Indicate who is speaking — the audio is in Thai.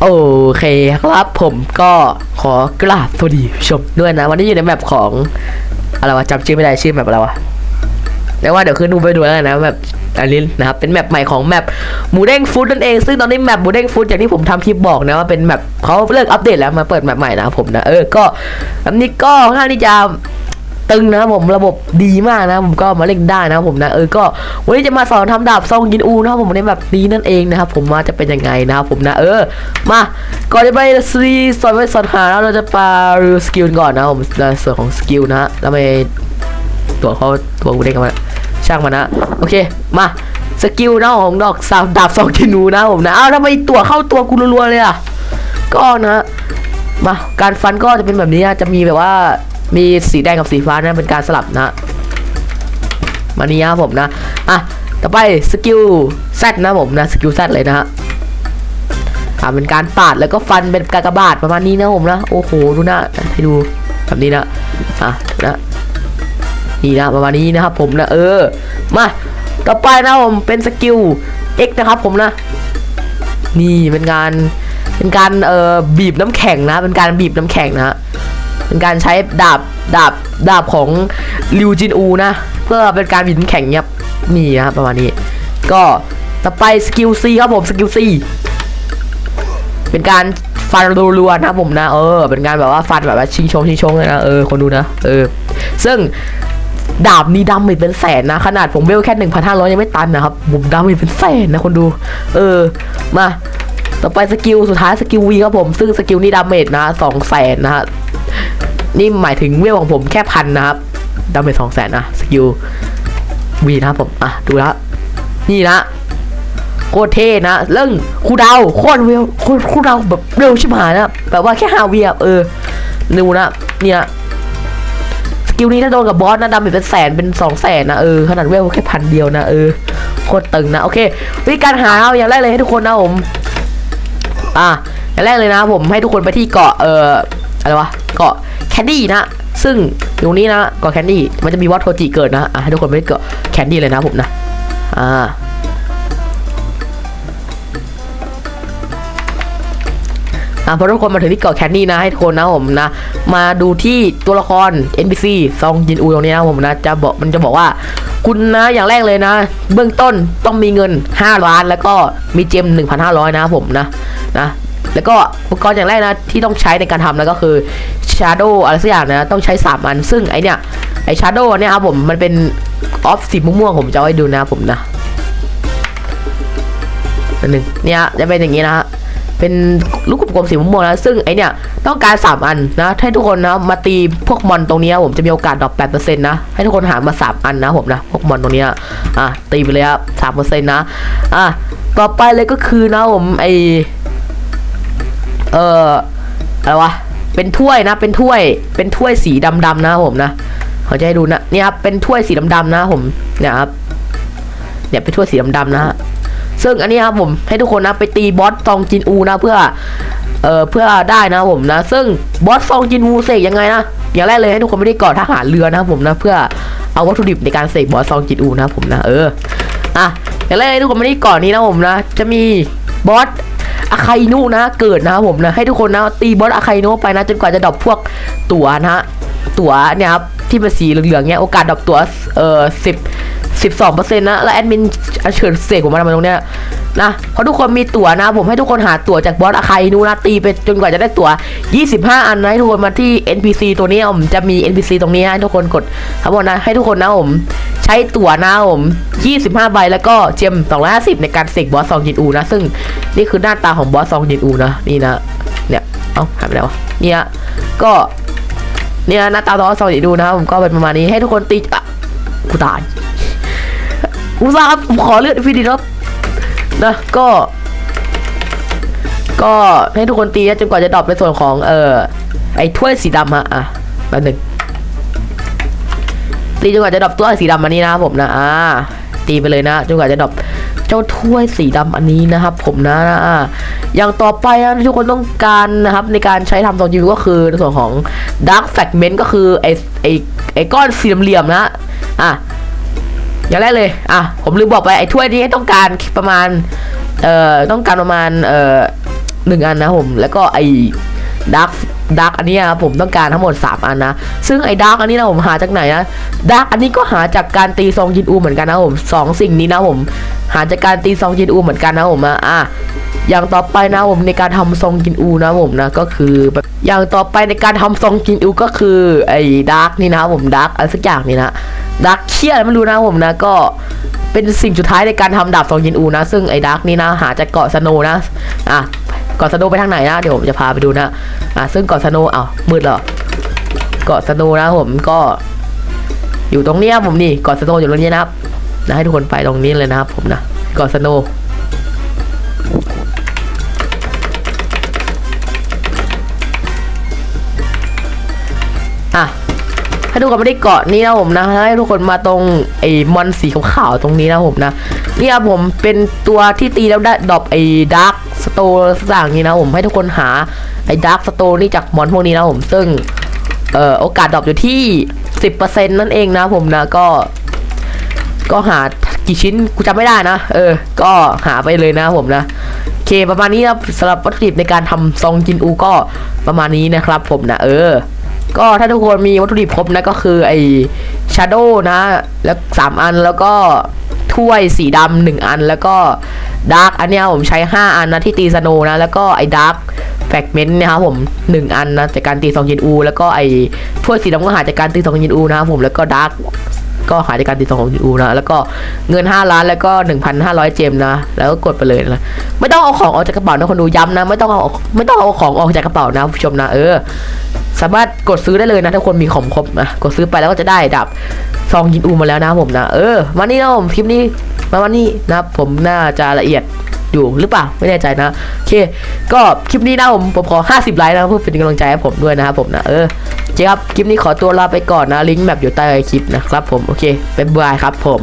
Speaker 1: โอเคครับผมก็ขอกราบสวัสดีชมด้วยนะ วันนี้อยู่ในแมปของอะไรวะจำชื่อไม่ได้ชื่อแมปอะไรวะแต่ว่าเดี๋ยวขึ้นดูไปดูแล้วนะแมปอันนี้นะครับเป็นแมปใหม่ของแมปหมูเด้งฟู้ดนั่นเอง ซึ่งตอนนี้แมปหมูเด้งฟู้ดอย่างที่ผมทำคลิปบอกนะว่าเป็นแมปเขาเลิกอัปเดตแล้วมาเปิดแมปใหม่นะผมนะเออก็อันนี้ก็ค่อนข้างที่จะ ตึงนะผมระบบดีมากนะผมก็มาเล่นได้นะผมนะเออก็วันนี้จะมาสอนทำดาบซองยินอูนะครับผมในแบบนี้นั่นเองนะครับผมว่าจะเป็นยังไงนะครับผมนะเออมาก่อนจะไปซีสอนไปสอนหาแล้วเราจะไปรีวิวสกิลก่อนนะผมในส่วนของสกิลนะแล้วไปตัวเขาตัวกูเด้กันมาช่างมันนะโอเคมาสกิลนะของดอกสาวดาบซองยินอูนะผมนะอ้าวทำไมตัวเข้าตัวกูรัวๆเลยอะก็นะมาการฟันก็จะเป็นแบบนี้นะจะมีแบบว่า มีสีแดงกับสีฟ้านะเป็นการสลับนะมานี้ครับผมนะอะต่อไปสกิลแซดนะผมนะสกิลแซดเลยนะฮะอ่าเป็นการปาดแล้วก็ฟันเป็นกากบาทประมาณนี้นะผมนะโอ้โหดูนะให้ดูแบบนี้นะอะนะนี่นะประมาณนี้นะครับผมนะเออมาต่อไปนะผมเป็นสกิล X นะครับผมนะนี่เป็นการเป็นการเอ่อบีบน้ำแข็งนะ เป็นการบีบน้ำแข็งนะ เป็นการใช้ดาบดาบดาบของริวจินอูนะ เพื่อเป็นการบีบน้ำแข็งเนี่ยนี่นะครับประมาณนี้ ก็ต่อไปสกิลซีครับผมสกิลซีเป็นการฟันรัวๆนะผมนะเออ เป็นการแบบว่าฟันแบบว่าชิงชงชิงชงเลยนะเออคนดูนะเออ ซึ่งดาบนี้ดาเมจเป็นแสนนะ ขนาดผมเวลแค่1,500ยังไม่ตันนะครับผมดาเมจเป็นแสนนะคนดู เออมาต่อไปสกิลสุดท้ายสกิลวีครับผม ซึ่งสกิลนี้ดาเมจนะสองแสนนะฮะ นี่หมายถึงเวลของผมแค่พันนะครับดาเมจสองแสนนะสกิลวีนะครับผมอะดูแล้วนี่นะโคตรเท่นะเรื่องคูลดาวโคตรเวลโคตรคูลดาวแบบเร็วชิบหายนะแบบว่าแค่ห้าวิอะเออดูนะเนี่ยสกิลนี้ถ้าโดนกับบอสนะดาเมจเป็นแสนเป็นสองแสนนะเออขนาดเวลแค่พันเดียวนะเออโคตรตึงนะโอเควิธีการหาเอาอย่างแรกเลยให้ทุกคนนะผมอะอย่างแรกเลยนะผมให้ทุกคนไปที่เกาะเอออะไรวะเกาะ นดี้นะ ซึ่งตรงนี้นะเกาะแคนดี้มันจะมีวัดโทจิเกิดนะอะให้ทุกคนไม่เกาะแคนดี้เลยนะผมนะอ่าอะพอทุกคนมาถึงที่เกาะแคนดี้นะให้ทุกคนนะผมนะ มาดูที่ตัวละคร NPC ซองยินอูตรงนี้นะผมนะจะบอกมันจะบอกว่าคุณนะอย่างแรกเลยนะ เบื้องต้นต้องมีเงิน 5 ล้านแล้วก็มีเจม 1,500 นะครับผมนะนะ แล้วก็อุปกรณ์อย่างแรกนะที่ต้องใช้ในการทำนะก็คือ Shadow อะไรสักอย่างนะต้องใช้3อัน ซึ่งไอเนี่ยไอ Shadow เนี่ยครับผมมันเป็นออฟสีม่วงผมจะเอาให้ดูนะผมนะอันหนึ่งเนี่ยจะเป็นอย่างนี้นะฮะเป็นลูกกลมๆสีม่วงนะซึ่งไอเนี่ยต้องการ 3 อันนะให้ทุกคนนะมาตีพวกมอนตรงนี้ผมจะมีโอกาสดรอป8%นะให้ทุกคนหามา 3 อันนะผมนะพวกมอนตรงนี้อะตีไปเลยครับ3%นะอะต่อไปเลยก็คือนะผมไอ เอออะไรวะเป็นถ้วยนะ เป็นถ้วย เป็นถ้วยสีดำๆนะผมนะเขาจะให้ดูนะเนี่ยครับเป็นถ้วยสีดำๆนะผมเนี่ยครับเนี่ยเป็นถ้วยสีดำๆนะฮะซึ่งอันนี้ครับผมให้ทุกคนนะไปตีบอสซองจินอูนะเพื่อเอ่อเพื่อได้นะผมนะ ซึ่งบอสซองจินอูเสกยังไงนะอย่างแรกเลยให้ทุกคนไม่ได้ก่อทหารเรือนะผมนะ เพื่อเอาวัตถุดิบในการเสกบอสซองจินอูนะผมนะเอออะอย่างแรกเลยทุกคนไม่ได้ก่อนนี้นะผมนะ จะมีบอส อาคาอินุนะเกิดนะครับผมนะให้ทุกคนนะตีบอสอาคาอินุไปนะจนกว่าจะดรอปพวกตั๋วนะฮะตั๋วเนี่ยครับที่เป็นสีเหลืองๆเนี่ยโอกาสดรอปตั๋วเอ่อสิบสิบสองเปอร์เซ็นต์นะแล้วแอดมินเชิญเสกผมมาทำไมตรงเนี้ยนะเพราะทุกคนมีตั๋วนะผมให้ทุกคนหาตั๋วจากบอสอาคาอินุนะตีไปจนกว่าจะได้ตั๋ว 25 อันนะให้ทุกคนมาที่ NPC ตัวนี้ผมจะมี NPC ตรงนี้ให้ทุกคนกดทั้งหมดนะให้ทุกคนนะผม ใช้ตั๋วนะผม 25 ใบแล้วก็เจม250 ในการเสกบอสซองจินอูนะ ซึ่งนี่คือหน้าตาของบอสซองจินอูนะ นี่นะ เนี่ย เอ้าหายไปแล้วเนี่ยก็เนี่ยหน้าตาบอสซองจินอูนะผมก็เป็นประมาณนี้ให้ทุกคนตีอะกูตายอุตส่าห์ครับผมขอเลือดฟิดีครับนะก็ ก็ให้ทุกคนตีนะจนกว่าจะดรอปในส่วนของเอ่อไอ้ถ้วยสีดำอะอะแป๊บหนึง ตีจนกว่าจะดรอปตัวสีดำอันนี้นะครับผมนะอ่าตีไปเลยนะจนกว่าจะดรอปเจ้าถ้วยสีดำอันนี้นะครับผมนะอ่าอย่างต่อไปนะทุกคนต้องการนะครับในการใช้ทำทรงจิวก็คือในส่วนของ Dark Fragment ก็คือไอไอไอก้อนสี่เหลี่ยมนะอะอย่างแรกเลยอะผมลืมบอกไปไอ้ถ้วยนี้ต้องการประมาณเอ่อต้องการประมาณเอ่อหนึ่งอันนะผมแล้วก็ไอ้ดัก ดักอันนี้ครับผมต้องการทั้งหมด 3 อันนะ ซึ่งไอ้ดักอันนี้นะผมหาจากไหนนะดักอันนี้ก็หาจากการตีซองยินอูเหมือนกันนะผมสองสิ่งนี้นะผมหาจากการตีซองยินอูเหมือนกันนะผมอะอะอย่างต่อไปนะผมในการทำซองกินอูนะผมนะก็คืออย่างต่อไปในการทำซองกินอูก็คือไอ้ดาร์กนี่นะผมดาร์กอะไรสักอย่างนี่นะดาร์กเคียอะไม่รู้นะผมนะก็เป็นสิ่งสุดท้ายในการทำดาบซองกินอูนะ ซึ่งไอ้ดาร์กนี่นะหาจากเกาะสโนนะอะ เกาะสโนไปทางไหนนะเดี๋ยวผมจะพาไปดูนะอะซึ่งเกาะสโนว์อ้าวมืดเหรอเกาะสโนนะผมก็ อยู่ตรงนี้ยผมนี่เกาะสโนอยู่ตรงนี้นะครับนะให้ทุกคนไปตรงนี้เลยนะครับผมนะเกาะสโนอะให้ทุกคนมาที่เกาะนี้นะผมนะให้ทุกคนมาตรงไอ้มอนสีขาวๆตรงนี้นะผมนะเนี่ยผมเป็นตัวที่ตีแล้วได้ดรอปไอ้ดาร์ก สโตสักอย่างนี้นะผมให้ทุกคนหาไอ้ดาร์กสโตนี่จากมอนพวกนี้นะผมซึ่งเอ่อโอกาสดรอปอยู่ที่ 10%นั่นเองนะผมนะก็ ก็หากี่ชิ้นกูจำไม่ได้นะ เออ ก็หาไปเลยนะผมนะโอเคประมาณนี้นะสำหรับวัตถุดิบในการทำซองจินอูก็ประมาณนี้นะครับ ผมนะเออ ก็ถ้าทุกคนมีวัตถุดิบครบนะก็คือไอ้ชาโดนะ แล้วสามอันแล้วก็ ถ้วยสีดำหนึ่งอันแล้วก็ดาร์กอันเนี้ยผมใช้ 5 อันนะที่ตีสโนนะ แล้วก็ไอ้ดาร์กแฟกเมนต์นะครับผม 1 อันนะจากการตีซองยินอู แล้วก็ไอ้ถ้วยสีดำก็หาจากการตีซองยินอูนะครับผมแล้วก็ดาร์กก็หายจากการติดต่อของยูนะแล้วก็เงิน 5 ล้านแล้วก็ 1,500 เจมนะ แล้วก็กดไปเลยนะ ไม่ต้องเอาของออกจากกระเป๋านะคนดูย้ำนะ ไม่ต้องเอาไม่ต้องเอาของออกจากกระเป๋านะผู้ชมนะ เออ สามารถกดซื้อได้เลยนะถ้าคนมีของครบนะกดซื้อไปแล้วก็จะได้ดับซองยินอูมาแล้วนะผมนะเออวันนี้นะผมคลิปนี้มาวันนี้นะผมน่าจะละเอียดอยู่หรือเปล่าไม่แน่ใจนะโอเค ก็คลิปนี้นะผมผมขอ 50 ไลค์นะเพื่อเป็นกำลังใจให้ผมด้วยนะครับผมนะเออโอเคครับคลิปนี้ขอตัวลาไปก่อนนะลิงก์แบบอยู่ใต้คลิปนะครับผมโอเคบ๊ายบายครับผม